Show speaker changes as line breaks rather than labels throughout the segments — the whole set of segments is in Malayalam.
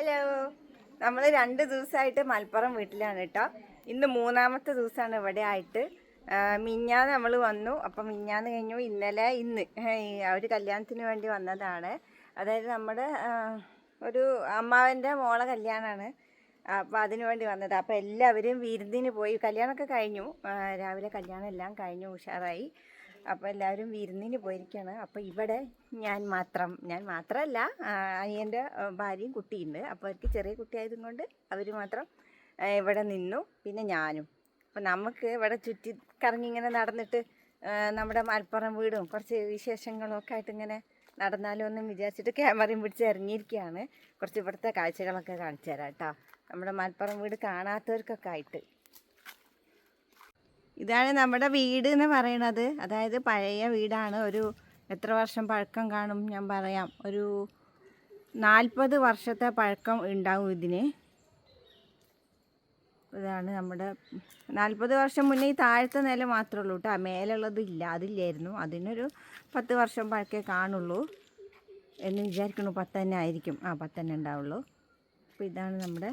ഹലോ നമ്മൾ രണ്ട് ദിവസമായിട്ട് മലപ്പുറം വീട്ടിലാണ് കേട്ടോ ഇന്ന് മൂന്നാമത്തെ ദിവസമാണ് ഇവിടെ ആയിട്ട്. മിഞ്ഞാന്ന് നമ്മൾ വന്നു. അപ്പം മിഞ്ഞാന്ന് കഴിഞ്ഞു ഇന്നലെ ഇന്ന്. ഒരു കല്യാണത്തിന് വേണ്ടി വന്നതാണ്. അതായത് നമ്മുടെ ഒരു അമ്മാവന്റെ മോളെ കല്യാണമാണ് അപ്പോൾ അതിനു വേണ്ടി വന്നത്. അപ്പോൾ എല്ലാവരും വിരുന്നിന് പോയി. കല്യാണമൊക്കെ കഴിഞ്ഞു. രാവിലെ കല്യാണം എല്ലാം കഴിഞ്ഞു ഉഷാറായി. അപ്പോൾ എല്ലാവരും വിരുന്നിന് പോയിരിക്കുകയാണ് അപ്പോൾ ഇവിടെ ഞാൻ മാത്രം ഞാൻ മാത്രമല്ല അനിയന്റെ ഭാര്യയും കുട്ടിയുണ്ട്. അപ്പോൾ അവർക്ക് ചെറിയ കുട്ടിയായതും കൊണ്ട് അവർ മാത്രം ഇവിടെ നിന്നു. പിന്നെ ഞാനും. അപ്പോൾ നമുക്ക് ഇവിടെ ചുറ്റി കറങ്ങി ഇങ്ങനെ നടന്നിട്ട് നമ്മുടെ മലപ്പുറം വീടും കുറച്ച് വിശേഷങ്ങളും ഒക്കെ ആയിട്ട് ഇങ്ങനെ നടന്നാലോ എന്നും വിചാരിച്ചിട്ട് ക്യാമറയും പിടിച്ച് ഇറങ്ങിയിരിക്കുകയാണ്. കുറച്ച് ഇവിടുത്തെ കാഴ്ചകളൊക്കെ കാണിച്ചു തരാം കേട്ടോ. നമ്മുടെ മലപ്പുറം വീട് കാണാത്തവർക്കൊക്കെ ആയിട്ട്. ഇതാണ് നമ്മുടെ വീട് എന്ന് പറയണത്. അതായത് പഴയ വീടാണ്. ഒരു എത്ര വർഷം പഴക്കം കാണും ഞാൻ പറയാം. ഒരു നാൽപ്പത് വർഷത്തെ പഴക്കം ഉണ്ടാവും ഇതിന്. ഇതാണ് നമ്മുടെ നാൽപ്പത് വർഷം മുന്നേ ഈ താഴത്തെ നില മാത്രമേ ഉള്ളൂ കേട്ടോ. മേലുള്ളത് ഇല്ല അതില്ലായിരുന്നു. അതിനൊരു പത്ത് വർഷം പഴക്കേ കാണുള്ളൂ എന്ന് വിചാരിക്കണു പത്തന്നെ ആയിരിക്കും. ആ പത്തന്നെ ഉണ്ടാവുള്ളൂ. അപ്പോൾ ഇതാണ് നമ്മുടെ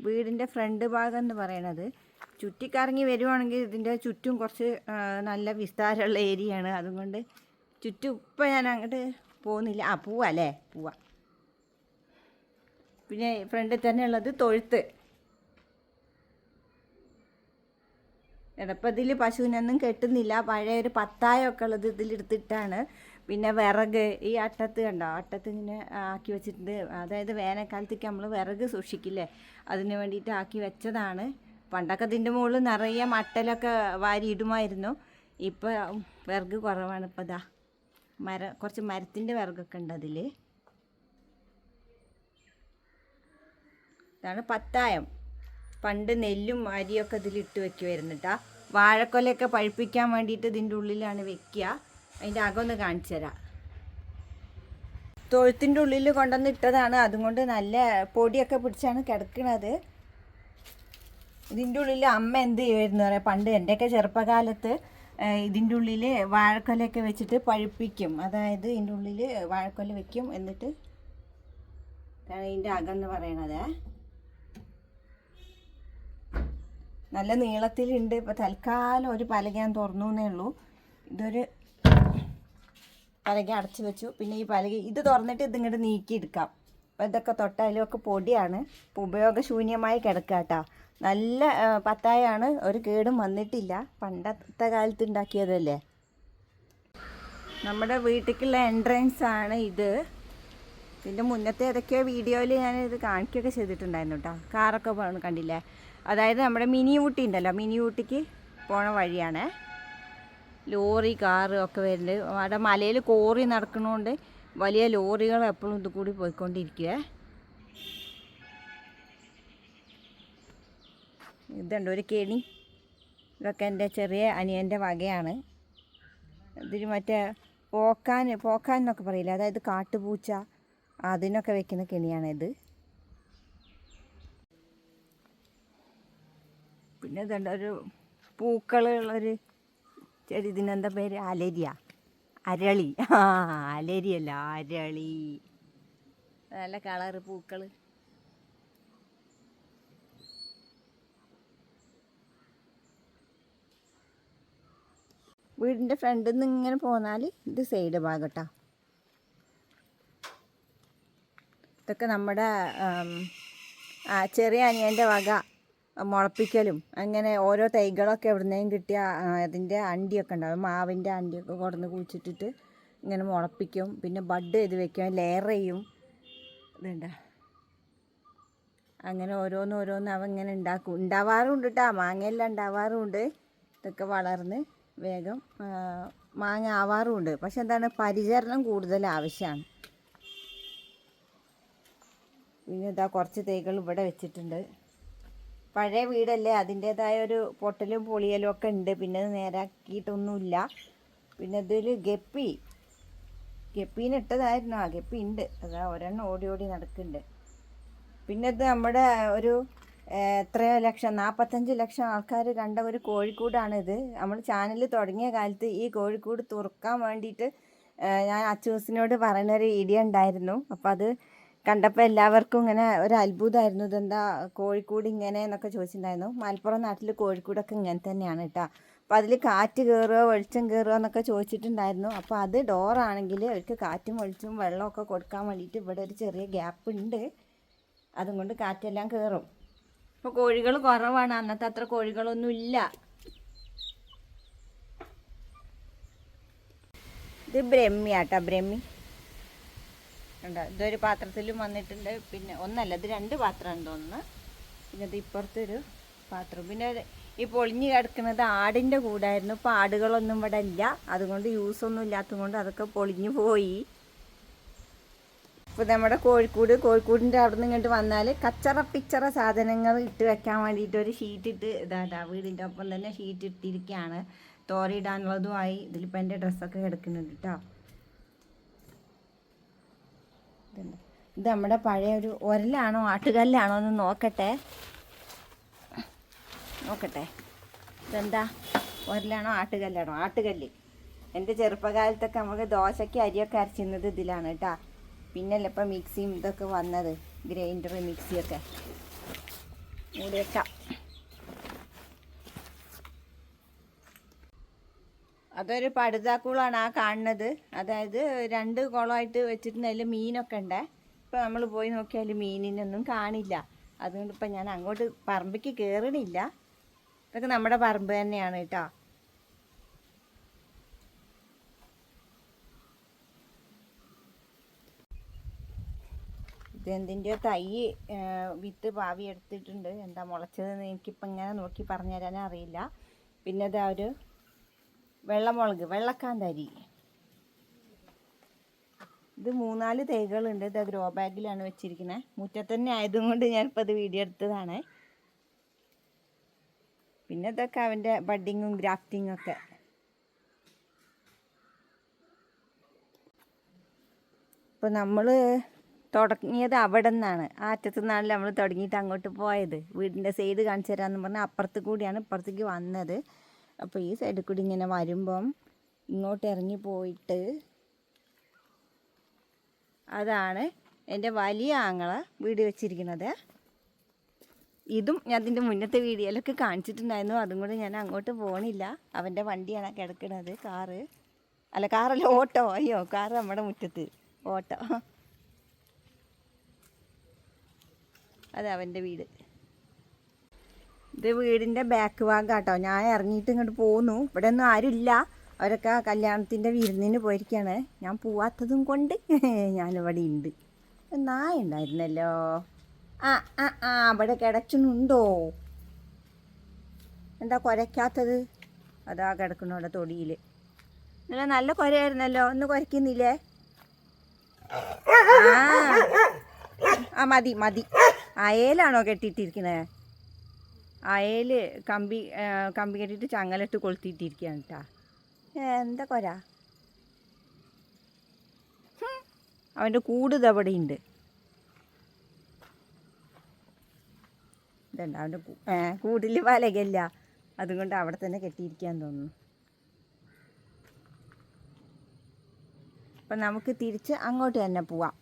വീടിന്റെ ഫ്രണ്ട് ഭാഗം എന്ന് പറയണത്. ചുറ്റിക്കറങ്ങി വരുവാണെങ്കിൽ ഇതിന്റെ ചുറ്റും കുറച്ച് നല്ല വിസ്താരമുള്ള ഏരിയയാണ്. അതുകൊണ്ട് ചുറ്റും ഇപ്പം ഞാൻ അങ്ങോട്ട് പോകുന്നില്ല. ആ പോവാ അല്ലേ? പോവാ. പിന്നെ ഫ്രണ്ടിൽ തന്നെ ഉള്ളത് തൊഴുത്ത്. എടപ്പതിൽ പശുവിനൊന്നും കെട്ടുന്നില്ല. പഴയ ഒരു പത്തായമൊക്കെ ഉള്ളത് ഇതിലെടുത്തിട്ടാണ്. പിന്നെ വിറക് ഈ അട്ടത്ത് കണ്ടോ? അട്ടത്ത് ഇങ്ങനെ ആക്കി വെച്ചിട്ടുണ്ട്. അതായത് വേനൽക്കാലത്തേക്ക് നമ്മൾ വിറക് സൂക്ഷിക്കില്ലേ? അതിന് വേണ്ടിയിട്ട് ആക്കി വെച്ചതാണ്. പണ്ടൊക്കെ ഇതിന്റെ മുകളിൽ നിറയെ മട്ടലൊക്കെ വാരി ഇടുമായിരുന്നു. ഇപ്പോൾ വിറക് കുറവാണ്. ഇപ്പോൾ ഇതാ മര കുറച്ച് മരത്തിന്റെ വിറകൊക്കെ ഉണ്ട് അതിൽ ഇതാണ് പത്തായം. പണ്ട് നെല്ലും അരിയൊക്കെ ഇതിലിട്ട് വെക്കുമായിരുന്നു കേട്ടോ വാഴക്കൊലയൊക്കെ പഴുപ്പിക്കാൻ വേണ്ടിയിട്ട് ഇതിന്റെ ഉള്ളിലാണ് വെക്കുക. അതിന്റെ അകമൊന്ന് കാണിച്ചു തരാം. തൊഴുത്തിന്റെ ഉള്ളിൽ കൊണ്ടുവന്നിട്ടതാണ് അതുകൊണ്ട് നല്ല പൊടിയൊക്കെ പിടിച്ചാണ് കിടക്കണത്. ഇതിന്റെ ഉള്ളിൽ അമ്മ എന്ത് ചെയ്യുമായിരുന്നു പറയാം പണ്ട് എന്റെയൊക്കെ ചെറുപ്പകാലത്ത് ഇതിന്റെ ഉള്ളിൽ വാഴക്കൊലയൊക്കെ വെച്ചിട്ട് പഴുപ്പിക്കും. അതായത് ഇതിന്റെ ഉള്ളിൽ വാഴക്കൊല വെക്കും എന്നിട്ട് ഇതിന്റെ അകം എന്ന് പറയണത്. നല്ല നീളത്തിലുണ്ട്. ഇപ്പോൾ തൽക്കാലം ഒരു പലക ഞാൻ തുറന്നു എന്നേ ഉള്ളൂ. ഇതൊരു പലക അടച്ചു വെച്ചു. പിന്നെ ഈ പലക ഇത് തുറന്നിട്ട് ഇതിങ്ങോട്ട് നീക്കിയെടുക്കാം. അപ്പോൾ ഇതൊക്കെ തൊട്ടാലും ഒക്കെ പൊടിയാണ്. ഇപ്പോൾ ഉപയോഗശൂന്യമായി കിടക്കുക കേട്ടോ നല്ല പത്തായാണ്. ഒരു കേടും വന്നിട്ടില്ല. പണ്ടത്തെ കാലത്ത് ഉണ്ടാക്കിയതല്ലേ? നമ്മുടെ വീട്ടിലേക്കുള്ള എൻട്രൻസ് ആണ് ഇത്. ഇതിന്റെ മുന്നത്തെ ഏതൊക്കെയോ വീഡിയോയിൽ ഞാൻ ഇത് കാണിക്കുകയൊക്കെ ചെയ്തിട്ടുണ്ടായിരുന്നു കേട്ടോ കാറൊക്കെ പോകണം കണ്ടില്ലേ? അതായത് നമ്മുടെ മിനി ഊട്ടി ഉണ്ടല്ലോ. മിനി ഊട്ടിക്ക് പോണ വഴിയാണ്. ലോറി കാറ് ഒക്കെ വരുന്നുണ്ട് അവിടെ മലയിൽ കോറി നടക്കണോണ്ട് വലിയ ലോറികൾ എപ്പോഴും ഇത് കൂടി പോയിക്കൊണ്ടിരിക്കുക ഇതുണ്ട് ഒരു കെണി ഇതൊക്കെ എന്റെ ചെറിയ അനിയന്റെ വകയാണ്. ഇതിന് മറ്റേ പോക്കാൻ പോക്കാൻ എന്നൊക്കെ പറയില്ല? അതായത് കാട്ടുപൂച്ച അതിനൊക്കെ വെക്കുന്ന കെണിയാണിത് പിന്നെ ഇതുണ്ട് ഒരു പൂക്കളുള്ളൊരു ചെടി. ഇതിനെന്താ പേര്? അലരിയ. അരളി. ആ അലരിയല്ല അരളി. നല്ല കളറ് പൂക്കൾ വീടിന്റെ ഫ്രണ്ടിൽ നിന്ന് ഇങ്ങനെ പോന്നാൽ ഇത് സൈഡ് ഭാഗട്ടാ. ഇതൊക്കെ നമ്മുടെ ചെറിയ അനിയന്റെ വക മുളപ്പിക്കലും അങ്ങനെ ഓരോ തൈകളൊക്കെ എവിടുന്നേയും കിട്ടിയ അതിന്റെ അണ്ടിയൊക്കെ ഉണ്ടാവും. മാവിന്റെ അണ്ടിയൊക്കെ കൊടുന്ന് കുഴിച്ചിട്ടിട്ട് ഇങ്ങനെ മുളപ്പിക്കും. പിന്നെ ബഡ് ചെയ്ത് വെക്കും ലെയർ ചെയ്യും. ഇതുണ്ട? അങ്ങനെ ഓരോന്ന് ഓരോന്ന് അവ ഇങ്ങനെ ഉണ്ടാക്കും. ഉണ്ടാവാറുണ്ട് കേട്ടോ മാങ്ങയെല്ലാം ഉണ്ടാവാറുമുണ്ട് ഇതൊക്കെ വളർന്ന് വേഗം മാങ്ങ ആവാറുമുണ്ട് പക്ഷെ എന്താണ് പരിചരണം കൂടുതൽ ആവശ്യമാണ്. പിന്നെ ഇതാ കുറച്ച് തൈകൾ ഇവിടെ വെച്ചിട്ടുണ്ട്. പഴയ വീടല്ലേ അതിന്റെതായ ഒരു പൊട്ടലും പൊളിയലും ഒക്കെ ഉണ്ട്. പിന്നെ നേരാക്കിയിട്ടൊന്നുമില്ല. പിന്നെ ഇതിൽ ഗപ്പി. ഗപ്പീനെ ഇട്ടതായിരുന്നു. ആ ഗപ്പി ഉണ്ട്. അതാ ഒരെണ്ണം ഓടി ഓടി നടക്കുന്നുണ്ട്. പിന്നെ ഇത് നമ്മുടെ ഒരു എത്രയോ ലക്ഷം നാൽപ്പത്തഞ്ച് ലക്ഷം ആൾക്കാർ കണ്ട ഒരു കോഴിക്കൂടാണിത്. നമ്മൾ ചാനൽ തുടങ്ങിയ കാലത്ത് ഈ കോഴിക്കൂട് തുറക്കാൻ വേണ്ടിയിട്ട് ഞാൻ അച്ചൂസിനോട് പറയുന്നൊരു ഇടിയ ഉണ്ടായിരുന്നു. അപ്പോൾ അത് കണ്ടപ്പോൾ എല്ലാവർക്കും ഇങ്ങനെ ഒരു അത്ഭുതമായിരുന്നു ഇതെന്താ കോഴിക്കൂട് ഇങ്ങനെ എന്നൊക്കെ ചോദിച്ചിട്ടുണ്ടായിരുന്നു. മലപ്പുറം നാട്ടിൽ കോഴിക്കൂടൊക്കെ ഇങ്ങനെ തന്നെയാണ് കേട്ടോ. അപ്പോൾ അതിൽ കാറ്റ് കയറുമോ വെളിച്ചം കയറുമോ എന്നൊക്കെ ചോദിച്ചിട്ടുണ്ടായിരുന്നു. അപ്പോൾ അത് ഡോറാണെങ്കിൽ അവർക്ക് കാറ്റും വെളിച്ചവും വെള്ളമൊക്കെ കൊടുക്കാൻ വേണ്ടിയിട്ട് ഇവിടെ ഒരു ചെറിയ ഗ്യാപ്പ് ഉണ്ട്. അതും കൊണ്ട് കാറ്റെല്ലാം കയറും ഇപ്പോൾ കോഴികൾ കുറവാണ്. അന്നത്തെ അത്ര കോഴികളൊന്നും ഇല്ല. ഇത് ബ്രഹ്മിയാട്ടോ ബ്രഹ്മി. ഇതൊരു പാത്രത്തിലും വന്നിട്ടുണ്ട്. പിന്നെ ഒന്നല്ല ഇത് രണ്ട് പാത്രമുണ്ട് ഒന്ന് പിന്നെ ഇത് ഇപ്പുറത്തൊരു പാത്രം. പിന്നെ ഈ പൊളിഞ്ഞ് കിടക്കുന്നത് ആടിന്റെ കൂടായിരുന്നു. ഇപ്പോൾ ആടുകളൊന്നും ഇവിടെ ഇല്ല. അതുകൊണ്ട് യൂസൊന്നും ഇല്ലാത്തത് കൊണ്ട് അതൊക്കെ പൊളിഞ്ഞു പോയി. ഇപ്പോൾ നമ്മുടെ കോഴിക്കോട് കോഴിക്കോടിന്റെ അവിടെ നിന്ന് ഇങ്ങോട്ട് വന്നാൽ കച്ചറ പിച്ചറ സാധനങ്ങൾ ഇട്ട് വെക്കാൻ വേണ്ടിയിട്ട് ഒരു ഷീറ്റ് ഇട്ട് ഇതാ വീടിന്റെ ഒപ്പം തന്നെ ഷീറ്റ് ഇട്ടിരിക്കുകയാണ് തോരയിടാനുള്ളതുമായി ഇതിലിപ്പോൾ എന്റെ ഡ്രസ്സൊക്കെ കിടക്കുന്നുണ്ട് കേട്ടോ. ഇത് നമ്മുടെ പഴയ ഒരു ഒരലാണോ ആട്ടുകല്ലാണോ എന്ന് നോക്കട്ടെ. നോക്കട്ടെ. ഇതെന്താ? ഒരലാണോ ആട്ടുകല്ലാണോ? ആട്ടുകല്ല്. എന്റെ ചെറുപ്പകാലത്തൊക്കെ നമുക്ക് ദോശയ്ക്ക് അരിയൊക്കെ അരച്ചിരുന്നത് ഇതിലാണ് കേട്ടോ പിന്നല്ല ഇപ്പം മിക്സിയും ഇതൊക്കെ വന്നത് ഗ്രൈൻഡർ മിക്സിയൊക്കെ. മൂടി വെക്കാം. അതൊരു പടുതാക്കുളാണ് ആ കാണുന്നത്. അതായത് രണ്ട് കുളമായിട്ട് വെച്ചിട്ട് അതിൽ മീനൊക്കെ ഉണ്ട്. ഇപ്പം നമ്മൾ പോയി നോക്കിയാൽ മീനിനൊന്നും കാണില്ല. അതുകൊണ്ട് ഇപ്പം ഞാൻ അങ്ങോട്ട് പറമ്പിക്ക് കയറണില്ല ഇതൊക്കെ നമ്മുടെ പറമ്പ് തന്നെയാണ് കേട്ടോ. ഇതെന്തിന്റെയോ തൈ വിത്ത് പാവി എടുത്തിട്ടുണ്ട്. എന്താ മുളച്ചതെന്ന് എനിക്കിപ്പോൾ ഇങ്ങനെ നോക്കി പറഞ്ഞു തരാൻ അറിയില്ല. പിന്നെ ഇതാ ഒരു വെള്ളമുളക് വെള്ളക്കാന്തരി. ഇത് മൂന്നാൽ തൈകളുണ്ട്. ഇത് ഗ്രോ ബാഗിലാണ് വെച്ചിരിക്കുന്നത് മുറ്റത്ത് തന്നെ ആയതുകൊണ്ട് ഞാനിപ്പോൾ അത് വീഡിയോ എടുത്തതാണ്. പിന്നെ ഇതൊക്കെ അവന്റെ ബഡിങ്ങും ഗ്രാഫ്റ്റിങ്ങും ഒക്കെ. ഇപ്പോൾ നമ്മൾ തുടങ്ങിയത് അവിടെ നിന്നാണ് ആ അറ്റത്തു നിന്നാണ് നമ്മൾ തുടങ്ങിയിട്ട് അങ്ങോട്ട് പോയത്. വീടിന്റെ സൈഡ് കാണിച്ചു തരാമെന്ന് പറഞ്ഞാൽ അപ്പുറത്ത് കൂടിയാണ് ഇപ്പുറത്തേക്ക് വന്നത്. അപ്പോൾ ഈ സൈഡിൽ കൂടി ഇങ്ങനെ വരുമ്പം ഇങ്ങോട്ട് ഇറങ്ങി പോയിട്ട് അതാണ് എന്റെ വലിയ ആങ്ങള വീട് വെച്ചിരിക്കുന്നത്. ഇതും ഞാൻ അതിന്റെ മുന്നത്തെ വീഡിയോയിലൊക്കെ കാണിച്ചിട്ടുണ്ടായിരുന്നു. അതും കൂടെ ഞാൻ അങ്ങോട്ട് പോകണില്ല അവന്റെ വണ്ടിയാണ് കിടക്കുന്നത് കാറ്. അല്ല കാറല്ല ഓട്ടോ. അയ്യോ കാറ് നമ്മുടെ മുറ്റത്ത്. ഓട്ടോ. അത് അവന്റെ വീട്. ഇത് വീടിന്റെ ബാക്ക് ഭാഗം കേട്ടോ ഞാൻ ഇറങ്ങിയിട്ട് ഇങ്ങോട്ട് പോന്നു. ഇവിടെ ഒന്നും ആരുമില്ല. അവരൊക്കെ കല്യാണത്തിന്റെ വിരുന്നിന് പോയിരിക്കുകയാണ് ഞാൻ പോവാത്തതും കൊണ്ട് ഞാനിവിടെ ഉണ്ട് നായ ഉണ്ടായിരുന്നല്ലോ. ആ ആ ആ അവിടെ കിടച്ചുന്നുണ്ടോ എന്താ കുരയ്ക്കാത്തത്? അതാ കിടക്കണു അവിടെ തൊടിയിൽ ഇന്നലെ നല്ല കുരയായിരുന്നല്ലോ. ഒന്ന് കുരയ്ക്കുന്നില്ലേ? ആ മതി മതി. അയലാണോ കെട്ടിയിട്ടിരിക്കുന്നത് അയൽ കമ്പി കമ്പി കെട്ടിയിട്ട് ചങ്ങലിട്ട് കൊളുത്തിയിട്ടിരിക്കുകയാണ് കേട്ടാ എന്താ കൊരാ? അവന്റെ കൂട് ഇതവിടെ ഉണ്ട് ഇതുണ്ട് അവന്റെ കൂടിൽ വലകല്ല. അതുകൊണ്ട് അവിടെ തന്നെ കെട്ടിയിരിക്കാൻ തോന്നുന്നു. അപ്പം നമുക്ക് തിരിച്ച് അങ്ങോട്ട് തന്നെ പോവാം.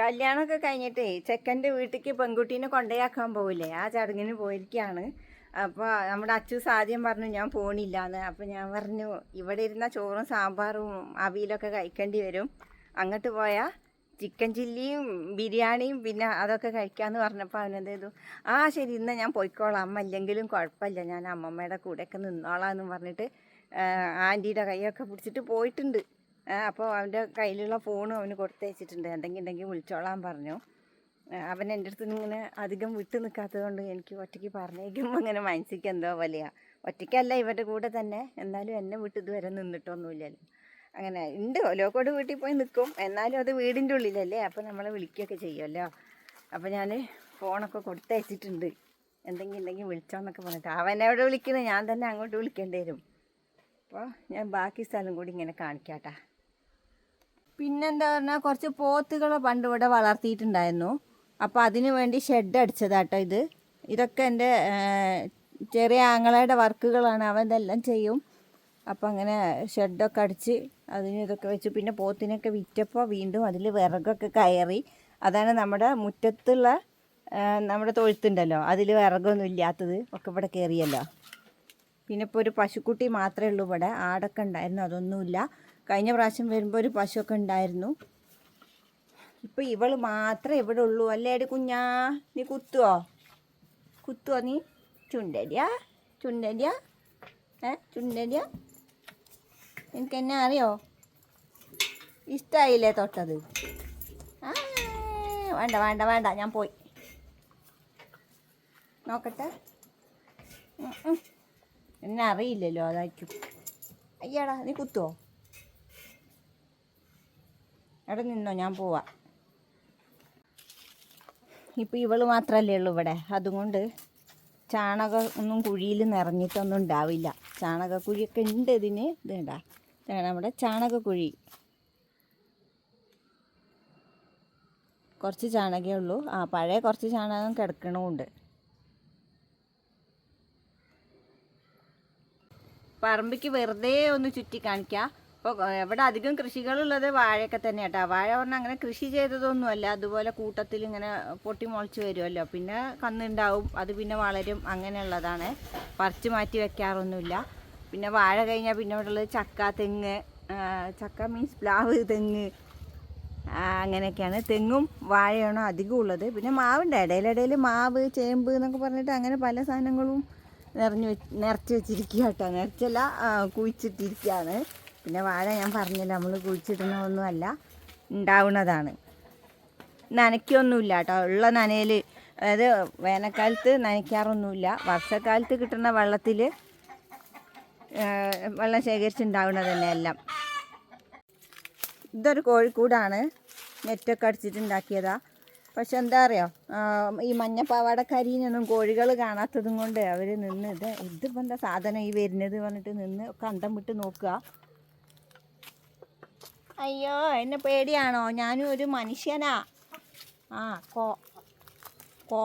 കല്യാണമൊക്കെ കഴിഞ്ഞിട്ടേ ചെക്കന്റെ വീട്ടിലേക്ക് പെൺകുട്ടീനെ കൊണ്ടയാക്കാൻ പോവില്ലേ? ആ ചടങ്ങിന് പോയിരിക്കുകയാണ് അപ്പോൾ നമ്മുടെ അച്ചൂസ് സാദ്യം പറഞ്ഞു ഞാൻ പോണില്ല എന്ന് അപ്പോൾ ഞാൻ പറഞ്ഞു ഇവിടെ ഇരുന്ന ചോറും സാമ്പാറും അവിയലൊക്കെ കഴിക്കേണ്ടി വരും. അങ്ങോട്ട് പോയാൽ ചിക്കൻ ചില്ലിയും ബിരിയാണിയും പിന്നെ അതൊക്കെ കഴിക്കാമെന്ന് പറഞ്ഞപ്പോൾ അവനെന്ത് ചെയ്തു? ആ ശരി ഇന്ന് ഞാൻ പോയിക്കോളാം. അമ്മ ഇല്ലെങ്കിലും കുഴപ്പമില്ല. ഞാൻ അമ്മമ്മയുടെ കൂടെയൊക്കെ നിന്നോളാം എന്ന് പറഞ്ഞിട്ട് ആന്റിയുടെ കൈയൊക്കെ പിടിച്ചിട്ട് പോയിട്ടുണ്ട്. അപ്പോൾ അവന്റെ കയ്യിലുള്ള ഫോണും അവന് കൊടുത്തയച്ചിട്ടുണ്ട്. എന്തെങ്കിലും ഉണ്ടെങ്കിൽ വിളിച്ചോളാൻ പറഞ്ഞു. അവൻ എന്റെ അടുത്ത് ഇങ്ങനെ അധികം വിട്ടു നിൽക്കാത്തത് കൊണ്ട് എനിക്ക് ഒറ്റയ്ക്ക് പറഞ്ഞേക്കുമ്പോൾ അങ്ങനെ മനസ്സിക്ക് എന്തോ വലിയ ഒറ്റയ്ക്കല്ല ഇവരുടെ കൂടെ തന്നെ. എന്നാലും എന്നെ വിട്ട് ഇതുവരെ നിന്നിട്ടൊന്നുമില്ലല്ലോ. അങ്ങനെ ഉണ്ട്. ഓലോക്കോട് വീട്ടിൽ പോയി നിൽക്കും. എന്നാലും അത് വീടിന്റെ ഉള്ളിലല്ലേ. അപ്പോൾ നമ്മളെ വിളിക്കുകയൊക്കെ ചെയ്യുമല്ലോ. അപ്പോൾ ഞാൻ ഫോണൊക്കെ കൊടുത്തയച്ചിട്ടുണ്ട്. എന്തെങ്കിലും ഉണ്ടെങ്കിൽ വിളിച്ചോന്നൊക്കെ പറഞ്ഞിട്ട്. അവൻ എവിടെ വിളിക്കുന്നത് ഞാൻ തന്നെ അങ്ങോട്ട് വിളിക്കേണ്ടി വരും. അപ്പോൾ ഞാൻ ബാക്കി സ്ഥലം കൂടി ഇങ്ങനെ കാണിക്കാട്ടാ. പിന്നെന്താ പറഞ്ഞാൽ കുറച്ച് പോത്തുകളെ പണ്ട് ഇവിടെ വളർത്തിയിട്ടുണ്ടായിരുന്നു. അപ്പോൾ അതിന് വേണ്ടി ഷെഡ് അടിച്ചതാട്ടോ ഇത്. ഇതൊക്കെ എന്റെ ചെറിയ ആങ്ങളയുടെ വർക്കുകളാണ്. അവൻ ഇതെല്ലാം ചെയ്യും. അപ്പം അങ്ങനെ ഷെഡൊക്കെ അടിച്ച് അതിന് ഇതൊക്കെ വെച്ച്. പിന്നെ പോത്തിനൊക്കെ വിറ്റപ്പോൾ വീണ്ടും അതിൽ വിറകൊക്കെ കയറി. അതാണ് നമ്മുടെ മുറ്റത്തുള്ള നമ്മുടെ തൊഴുത്തുണ്ടല്ലോ. അതിൽ വിറകൊന്നും ഇല്ലാത്തത് ഒക്കെ ഇവിടെ കയറിയല്ലോ പിന്നെ ഇപ്പോൾ ഒരു പശുക്കുട്ടി മാത്രമേ ഉള്ളൂ ഇവിടെ. ആടൊക്കെ ഉണ്ടായിരുന്നു. അതൊന്നുമില്ല. കഴിഞ്ഞ പ്രാവശ്യം വരുമ്പോൾ ഒരു പശുവൊക്കെ ഉണ്ടായിരുന്നു. ഇപ്പം ഇവൾ മാത്രമേ ഇവിടെ ഉള്ളൂ. അല്ലേടി കുഞ്ഞാ? നീ കുത്തുവോ? കുത്തുവോ നീ? ചുണ്ടരിയാ ചുണ്ടരിയാ ഏ? ചുണ്ടരിയാ എനിക്ക് എന്നെ അറിയോ? ഇഷ്ടമായില്ലേ തൊട്ടത്? ആ വേണ്ട വേണ്ട വേണ്ട. ഞാൻ പോയി. നോക്കട്ടെ. എന്നെ അറിയില്ലല്ലോ അതായിരിക്കും. അയ്യാടാ നീ കുത്തുവോ? അവിടെ നിന്നോ ഞാൻ പോവാ. ഇപ്പം ഇവൾ മാത്രമല്ലേ ഉള്ളൂ ഇവിടെ. അതുകൊണ്ട് ചാണകം ഒന്നും കുഴിയിൽ നിറഞ്ഞിട്ടൊന്നും ഉണ്ടാവില്ല. ചാണകക്കുഴിയൊക്കെ ഉണ്ട് ഇതിന്. ഇത് കണ്ടാ. ഇതാണ് നമ്മുടെ ചാണകക്കുഴി. കുറച്ച് ചാണകമേ ഉള്ളൂ. ആ പഴയ കുറച്ച് ചാണകം കിടക്കണമുണ്ട്. പറമ്പിക്ക് വെറുതെ ഒന്ന് ചുറ്റി കാണിക്കാം. അപ്പോൾ ഇവിടെ അധികം കൃഷികളുള്ളത് വാഴയൊക്കെ തന്നെ കേട്ടോ വാഴ പറഞ്ഞാൽ അങ്ങനെ കൃഷി ചെയ്തതൊന്നുമല്ല. അതുപോലെ കൂട്ടത്തിൽ ഇങ്ങനെ പൊട്ടി മുളച്ച് വരുമല്ലോ പിന്നെ കന്നുണ്ടാവും. അത് പിന്നെ വളരും. അങ്ങനെയുള്ളതാണ്. പറിച്ച് മാറ്റി വെക്കാറൊന്നുമില്ല. പിന്നെ വാഴ കഴിഞ്ഞാൽ പിന്നെ ഇവിടെ ഉള്ളത് ചക്ക തെങ്ങ് ചക്ക മീൻസ് പ്ലാവ് തെങ്ങ് അങ്ങനെയൊക്കെയാണ്. തെങ്ങും വാഴയാണ് അധികം ഉള്ളത്. പിന്നെ മാവുണ്ട് ഇടയിലിടയിൽ മാവ് ചേമ്പ് എന്നൊക്കെ പറഞ്ഞിട്ട് അങ്ങനെ പല സാധനങ്ങളും നിറഞ്ഞു നിറച്ച് വെച്ചിരിക്കുക കേട്ടോ നിറച്ചല്ല കുഴിച്ചിട്ടിരിക്കുകയാണ്. പിന്നെ വാഴ ഞാൻ പറഞ്ഞില്ല നമ്മൾ കുഴിച്ചിടുന്നതൊന്നുമല്ല ഉണ്ടാവുന്നതാണ്. നനയ്ക്കൊന്നുമില്ല കേട്ടോ ഉള്ള നനയിൽ അതായത് വേനൽക്കാലത്ത് നനയ്ക്കാറൊന്നുമില്ല. വർഷക്കാലത്ത് കിട്ടുന്ന വെള്ളത്തിൽ വെള്ളം ശേഖരിച്ചുണ്ടാവുന്നത് തന്നെ എല്ലാം ഇതൊരു കോഴിക്കൂടാണ്. നെറ്റൊക്കെ അടിച്ചിട്ടുണ്ടാക്കിയതാ. പക്ഷെ എന്താ അറിയോ? ഈ മഞ്ഞപ്പാവാട കരിനൊന്നും കോഴികൾ കാണാത്തതും കൊണ്ട് അവർ നിന്ന് ഇത് ഇതിപ്പോൾ എന്താ സാധനം ഈ വരുന്നത് പറഞ്ഞിട്ട് നിന്ന് കണ്ടം വിട്ട് നോക്കുക. അയ്യോ എന്നെ പേടിയാണോ? ഞാനും ഒരു മനുഷ്യനാ. ആ കോ കോ.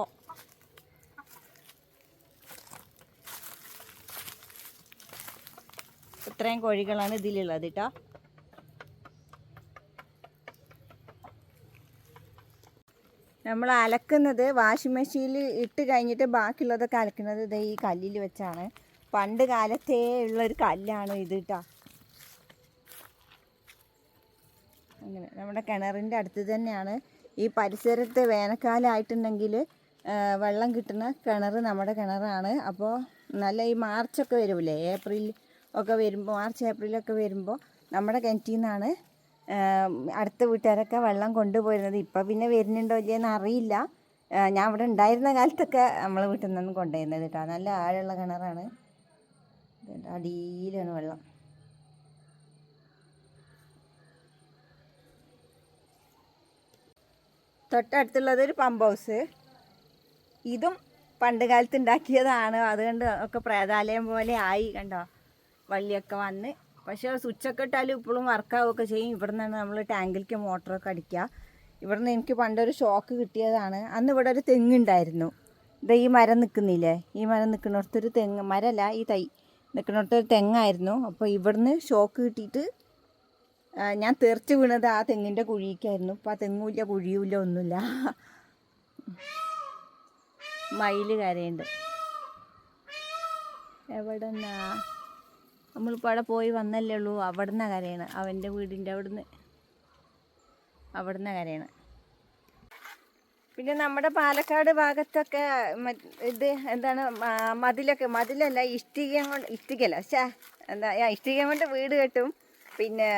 ഇത്രയും കോഴികളാണ് ഇതിലുള്ളത് കേട്ടോ നമ്മൾ അലക്കുന്നത് വാഷിംഗ് മെഷീനിൽ ഇട്ട് കഴിഞ്ഞിട്ട് ബാക്കിയുള്ളതൊക്കെ അലക്കുന്നത് ഇത് ഈ കല്ലിൽ വെച്ചാണ്. പണ്ട് കാലത്തേ ഉള്ളൊരു കല്ലാണ് ഇത് കേട്ടോ അങ്ങനെ നമ്മുടെ കിണറിന്റെ അടുത്ത് തന്നെയാണ്. ഈ പരിസരത്ത് വേനൽക്കാലമായിട്ടുണ്ടെങ്കിൽ വെള്ളം കിട്ടുന്ന കിണർ നമ്മുടെ കിണറാണ്. അപ്പോൾ നല്ല ഈ മാർച്ചൊക്കെ വരുമല്ലേ ഏപ്രിൽ ഒക്കെ വരുമ്പോൾ മാർച്ച് ഏപ്രിലൊക്കെ വരുമ്പോൾ നമ്മുടെ കിണറ്റിൽ നിന്നാണ് അടുത്ത വീട്ടുകാരൊക്കെ വെള്ളം കൊണ്ടുപോയിരുന്നത്. ഇപ്പോൾ പിന്നെ വരുന്നുണ്ടോ ഇല്ലയെന്ന് അറിയില്ല. ഞാൻ ഇവിടെ ഉണ്ടായിരുന്ന കാലത്തൊക്കെ നമ്മളെ വീട്ടിൽ നിന്നും കൊണ്ടുവരുന്നത് കേട്ടോ. നല്ല ആഴമുള്ള കിണറാണ്. അടിയിലാണ് വെള്ളം. തൊട്ടടുത്തുള്ളത് ഒരു പമ്പ് ഹൗസ് ഇതും പണ്ട് കാലത്ത് ഉണ്ടാക്കിയതാണ്. അതുകൊണ്ട് ഒക്കെ പ്രേതാലയം പോലെ ആയി കണ്ടോ? വള്ളിയൊക്കെ വന്ന്. പക്ഷേ സ്വിച്ചൊക്കെ ഇട്ടാലും ഇപ്പോഴും വർക്കാവുകയൊക്കെ ചെയ്യും. ഇവിടെ നമ്മൾ ടാങ്കിലേക്ക് മോട്ടറൊക്കെ അടിക്കുക. ഇവിടെ നിന്ന് എനിക്ക് പണ്ടൊരു ഷോക്ക് കിട്ടിയതാണ്. അന്ന് ഇവിടെ ഒരു തെങ്ങുണ്ടായിരുന്നു ഇതാ ഈ മരം നിൽക്കുന്നില്ലേ? ഈ മരം നിൽക്കുന്നിടത്തൊരു തെങ്ങ് മരമല്ല ഈ തൈ നിൽക്കുന്നിടത്തൊരു തെങ്ങായിരുന്നു. അപ്പോൾ ഇവിടുന്ന് ഷോക്ക് കിട്ടിയിട്ട് ഞാൻ തെറിച്ച് വീണത് ആ തെങ്ങിന്റെ കുഴിക്കായിരുന്നു. ഇപ്പോൾ ആ തെങ്ങുമില്ല കുഴിയുമില്ല ഒന്നുമില്ല. മയിൽ കരയുണ്ട്. എവിടെ നിന്നാ നമ്മളിപ്പോൾ അവിടെ പോയി വന്നല്ലേ ഉള്ളൂ. അവിടെ നിന്നാണ് കരയണ്. അവന്റെ വീടിന്റെ അവിടുന്ന്. അവിടെ നിന്നാണ് കരയണ. പിന്നെ നമ്മുടെ പാലക്കാട് ഭാഗത്തൊക്കെ ഇത് എന്താണ് മതിലൊക്കെ മതിലല്ല ഇഷ്ടിക കൊണ്ട് ഇഷ്ടികല്ല പക്ഷേ എന്താ ഇഷ്ടിക കൊണ്ട് വീട് കെട്ടും. പിന്നെ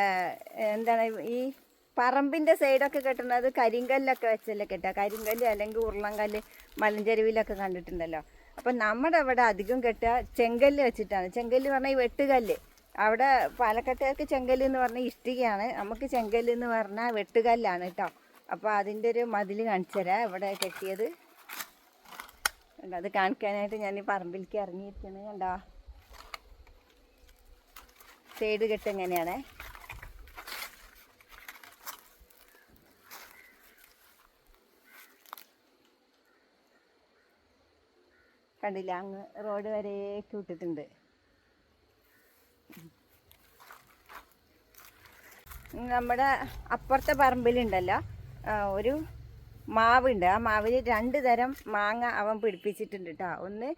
എന്താണ് ഈ പറമ്പിന്റെ സൈഡൊക്കെ കെട്ടുന്നത് കരിങ്കല്ലൊക്കെ വെച്ചല്ലേ കെട്ടുക. കരിങ്കല്ല് അല്ലെങ്കിൽ ഉരുളങ്കല്ല് മലഞ്ചെരുവിലൊക്കെ കണ്ടിട്ടുണ്ടല്ലോ. അപ്പം നമ്മുടെ അവിടെ അധികം കെട്ടുക ചെങ്കല്ല് വെച്ചിട്ടാണ്. ചെങ്കല്ല് പറഞ്ഞാൽ ഈ വെട്ടുകല്ല്. അവിടെ പാലക്കാട്ടുകാർക്ക് ചെങ്കല്ല് എന്ന് പറഞ്ഞാൽ ഇഷ്ടികയാണ്. നമുക്ക് ചെങ്കല്ല് എന്ന് പറഞ്ഞാൽ വെട്ടുകല്ലാണ് കേട്ടോ. അപ്പോൾ അതിന്റെ ഒരു മതിൽ കാണിച്ചു തരാം ഇവിടെ കെട്ടിയത്. അത് കാണിക്കാനായിട്ട് ഞാൻ ഈ പറമ്പിലേക്ക് ഇറങ്ങിയിരിക്കുന്നത് കണ്ടോ. സൈഡ് കെട്ട് എങ്ങനെയാണേ? കണ്ടില്ല അങ്ങ് റോഡ് വരേക്ക് വിട്ടിട്ടുണ്ട്. നമ്മുടെ അപ്പുറത്തെ പറമ്പിലുണ്ടല്ലോ ഒരു മാവുണ്ട്. ആ മാവിൽ രണ്ട് തരം മാങ്ങ അവൻ പിടിപ്പിച്ചിട്ടുണ്ട് കേട്ടോ ഒന്ന്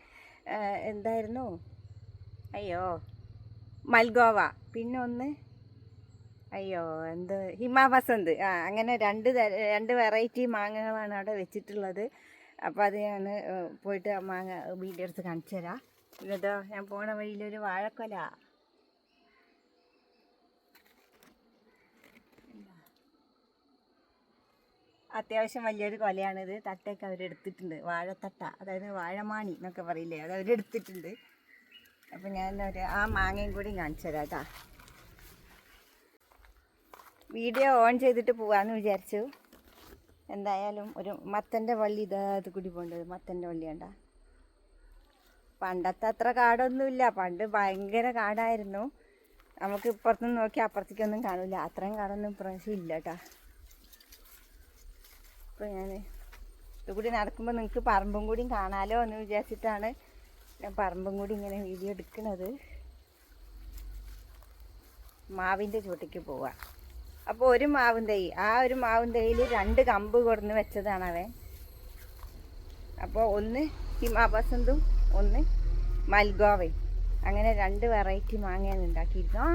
എന്തായിരുന്നു? അയ്യോ. മൽഗോവ. പിന്നെ ഒന്ന് അയ്യോ എന്ത് ഹിമാവസന്ത് ആ അങ്ങനെ രണ്ട് രണ്ട് വെറൈറ്റി മാങ്ങകളാണ് അവിടെ വെച്ചിട്ടുള്ളത്. അപ്പോൾ അത് ഞാൻ പോയിട്ട് മാങ്ങ വീടിന്റെ എടുത്ത് കാണിച്ചു തരാം. എന്നിട്ടോ ഞാൻ പോണ വഴിയിലൊരു വാഴക്കൊല. അത്യാവശ്യം വലിയൊരു കൊലയാണിത്. തട്ടയൊക്കെ അവരെടുത്തിട്ടുണ്ട്. വാഴത്തട്ട അതായത് വാഴമാണി എന്നൊക്കെ പറയില്ലേ അത് അവരെടുത്തിട്ടുണ്ട്. അപ്പം ഞാൻ ഒരു ആ മാങ്ങയും കൂടി കാണിച്ചു തരാം കേട്ടോ വീഡിയോ ഓൺ ചെയ്തിട്ട് പോകാമെന്ന് വിചാരിച്ചു. എന്തായാലും ഒരു മത്തന്റെ വള്ളി ഇതാ ഇത് കൂടി പോകേണ്ടത് മത്തന്റെ വള്ളി കണ്ട പണ്ടത്തെ അത്ര കാടൊന്നുമില്ല. പണ്ട് ഭയങ്കര കാടായിരുന്നു. നമുക്ക് ഇപ്പുറത്തുനിന്ന് നോക്കി അപ്പുറത്തേക്കൊന്നും കാണില്ല. അത്രയും കാടൊന്നും ഇപ്രാവശ്യം ഇല്ല കേട്ടോ അപ്പോൾ ഞാൻ ഇതുകൂടി നടക്കുമ്പോൾ നിങ്ങൾക്ക് പറമ്പും കൂടിയും കാണാലോ എന്ന് വിചാരിച്ചിട്ടാണ് ഞാൻ പറമ്പും കൂടി ഇങ്ങനെ വീഡിയോ എടുക്കുന്നത് മാവിന്റെ ചുവട്ടിക്ക് പോവാം. അപ്പോൾ ഒരു മാവും തൈ ആ ഒരു മാവും തൈയിൽ രണ്ട് കമ്പ് കൊടുന്ന് വെച്ചതാണ് അവൻ. അപ്പോൾ ഒന്ന് ഹിമാബസന്തും ഒന്ന് മൽഗോവയും. അങ്ങനെ രണ്ട് വെറൈറ്റി മാങ്ങയാണ് ഉണ്ടാക്കിയിരുന്നു ആ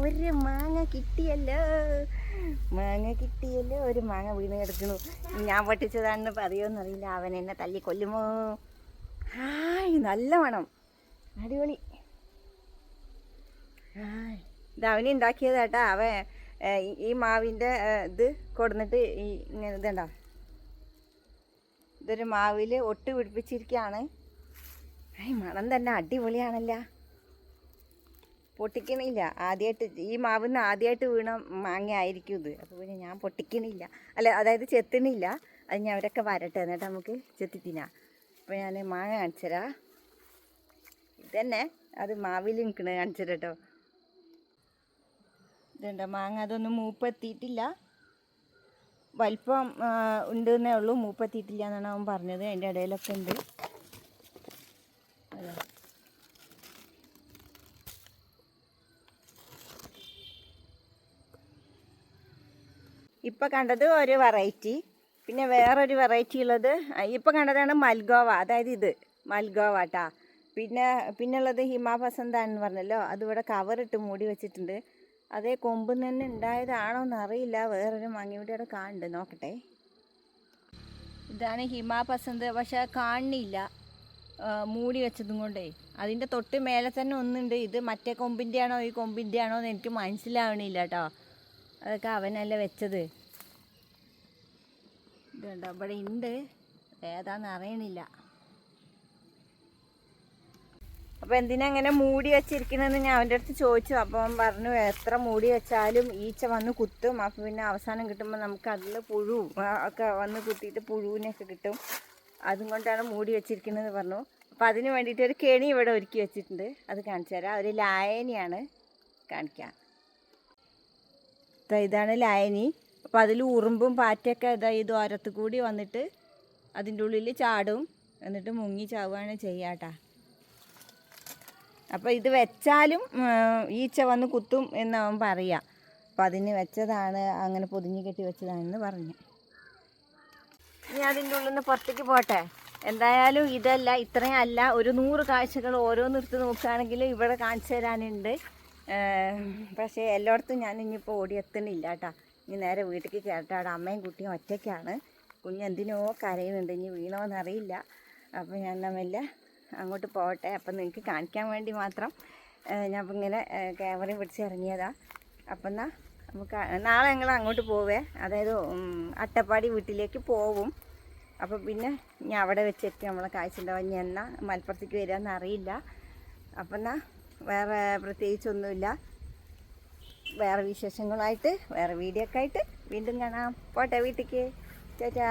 ഒരു മാങ്ങ കിട്ടിയല്ലോ. മാങ്ങ കിട്ടിയല്ലോ. ഒരു മാങ്ങ വീണ് കിടക്കുന്നു. ഞാൻ പൊട്ടിച്ചതാണെന്ന് പറയുമെന്നറിയില്ല അവൻ എന്നെ തല്ലി കൊല്ലുമോ ഹായ് നല്ല മണം. അടിപൊളി. ഹായ്. ഇത് അവന് ഉണ്ടാക്കിയതാട്ടാ. അവൻ ഏ, ഈ- മാവിന്റെ ഇത് കൊടുന്നിട്ട് ഈ ഇങ്ങനെ ഇതുണ്ടോ? ഇതൊരു മാവിൽ ഒട്ട് പിടിപ്പിച്ചിരിക്കുകയാണ് ഹായ് മണം തന്നെ അടിപൊളിയാണല്ല. പൊട്ടിക്കണില്ല. ആദ്യമായിട്ട് ഈ മാവിന്ന് ആദ്യമായിട്ട് വീണ മാങ്ങ ആയിരിക്കും ഇത്. അപ്പോൾ പിന്നെ ഞാൻ പൊട്ടിക്കണില്ല. അല്ല അതായത് ചെത്തണില്ല. അത് ഞാൻ അവരൊക്കെ വരട്ടെ എന്നിട്ട് നമുക്ക് ചെത്തി തിന്നാം. അപ്പോൾ ഞാൻ മാങ്ങ കാണിച്ചരാ. ഇതന്നെ. അത് മാവിൽ നിൽക്കണ കാണിച്ചുതരാം കേട്ടോ ഇതുണ്ട് മാങ്ങ അതൊന്നും മൂപ്പെത്തിയിട്ടില്ല. വലിപ്പം ഉണ്ട് എന്നേ ഉള്ളൂ. മൂപ്പെത്തിയിട്ടില്ല എന്നാണ് അവൻ പറഞ്ഞത്. അതിന്റെ ഇടയിലൊക്കെ ഉണ്ട്. ഇപ്പം കണ്ടത് ഒരു വെറൈറ്റി. പിന്നെ വേറൊരു വെറൈറ്റി ഉള്ളത് ഇപ്പം കണ്ടതാണ് മൽഗോവ അതായത് ഇത് മൽഗോവ കേട്ടാ പിന്നെ പിന്നുള്ളത് ഹിമാപസന്താണെന്ന് പറഞ്ഞല്ലോ അതിവിടെ കവറിട്ട് മൂടി വെച്ചിട്ടുണ്ട്. അതേ കൊമ്പ് തന്നെ ഉണ്ടായതാണോ എന്നറിയില്ല വേറൊരു മങ്ങിയുടെ അവിടെ കാണുന്നുണ്ട് നോക്കട്ടെ. ഇതാണ് ഹിമാപസന്ത് പക്ഷെ കാണില്ല മൂടി വെച്ചതും കൊണ്ടേ. അതിന്റെ തൊട്ട് മേലെ തന്നെ ഒന്നുണ്ട് ഇത് മറ്റേ കൊമ്പിന്റെ ആണോ ഈ കൊമ്പിന്റെ ആണോ എന്ന് എനിക്ക് മനസ്സിലാവണില്ല കേട്ടോ അതൊക്കെ അവനല്ല വെച്ചത്. ഇതുണ്ട്? അവിടെ ഉണ്ട് ഏതാന്ന് അറിയണില്ല. അപ്പോൾ എന്തിനാ അങ്ങനെ മൂടി വെച്ചിരിക്കണമെന്ന് ഞാൻ അവന്റെ അടുത്ത് ചോദിച്ചു. അപ്പം പറഞ്ഞു എത്ര മൂടി വെച്ചാലും ഈച്ച വന്ന് കുത്തും. അപ്പോൾ പിന്നെ അവസാനം കിട്ടുമ്പോൾ നമുക്ക് അതിൽ പുഴു ഒക്കെ വന്ന് കുത്തിയിട്ട് പുഴുവിനെയൊക്കെ കിട്ടും. അതും കൊണ്ടാണ് മൂടി വെച്ചിരിക്കുന്നത് പറഞ്ഞു. അപ്പോൾ അതിന് വേണ്ടിയിട്ട് ഒരു കെണി ഇവിടെ ഒരുക്കി വെച്ചിട്ടുണ്ട്. അത് കാണിച്ചു തരാം. ഒരു ലായനിയാണ് കാണിക്കാം ഇതാണ് ലായനി. അപ്പോൾ അതിൽ ഉറുമ്പും പാറ്റയൊക്കെ ഇതാ ഈ ദ്വാരത്ത് കൂടി വന്നിട്ട് അതിന്റെ ഉള്ളിൽ ചാടും. എന്നിട്ട് മുങ്ങി ചാവുകയാണ് ചെയ്യാട്ടാ അപ്പോൾ ഇത് വെച്ചാലും ഈച്ച വന്ന് കുത്തും എന്ന് അവൻ പറയാം. അപ്പം അതിന് വെച്ചതാണ് അങ്ങനെ പൊതിഞ്ഞ് കെട്ടി വെച്ചതാണെന്ന് പറഞ്ഞു. ഇനി അതിന്റെ ഉള്ളിൽ നിന്ന് പുറത്തേക്ക് പോട്ടെ. എന്തായാലും ഇതല്ല ഇത്രയും അല്ല. ഒരു നൂറ് കാഴ്ചകൾ ഓരോന്നിടത്ത് നോക്കുകയാണെങ്കിൽ ഇവിടെ കാണിച്ചു തരാനുണ്ട്. പക്ഷേ എല്ലായിടത്തും ഞാൻ ഇനിയിപ്പോൾ ഓടി എത്തണില്ല കേട്ടോ ഇനി നേരെ വീട്ടിലേക്ക് കേട്ടാട് അമ്മയും കുട്ടിയും ഒറ്റയ്ക്കാണ്. കുഞ്ഞ് എന്തിനോ കരയുന്നുണ്ട്. ഇനി വീണോന്നറിയില്ല അപ്പോൾ ഞാൻ നമ്മല്ല അങ്ങോട്ട് പോകട്ടെ. അപ്പം നിങ്ങൾക്ക് കാണിക്കാൻ വേണ്ടി മാത്രം ഞാൻ അപ്പം ഇങ്ങനെ ക്യാമറ പിടിച്ച് ഇറങ്ങിയതാ. അപ്പം എന്നാൽ നമുക്ക് നാളെ ഞങ്ങൾ അങ്ങോട്ട് പോവേ. അതായത് അട്ടപ്പാടി വീട്ടിലേക്ക് പോവും. അപ്പോൾ പിന്നെ ഇനി അവിടെ വെച്ചിട്ട് നമ്മളെ കാഴ്ച ഇനി എന്നാ മലപ്പുറത്തേക്ക് വരിക എന്നറിയില്ല അപ്പം എന്നാൽ വേറെ പ്രത്യേകിച്ചൊന്നുമില്ല. വേറെ വിശേഷങ്ങളായിട്ട് വേറെ വീഡിയോ ഒക്കെ ആയിട്ട് വീണ്ടും കാണാം. പോട്ടെ വീട്ടിലേക്ക്. ചേച്ചാ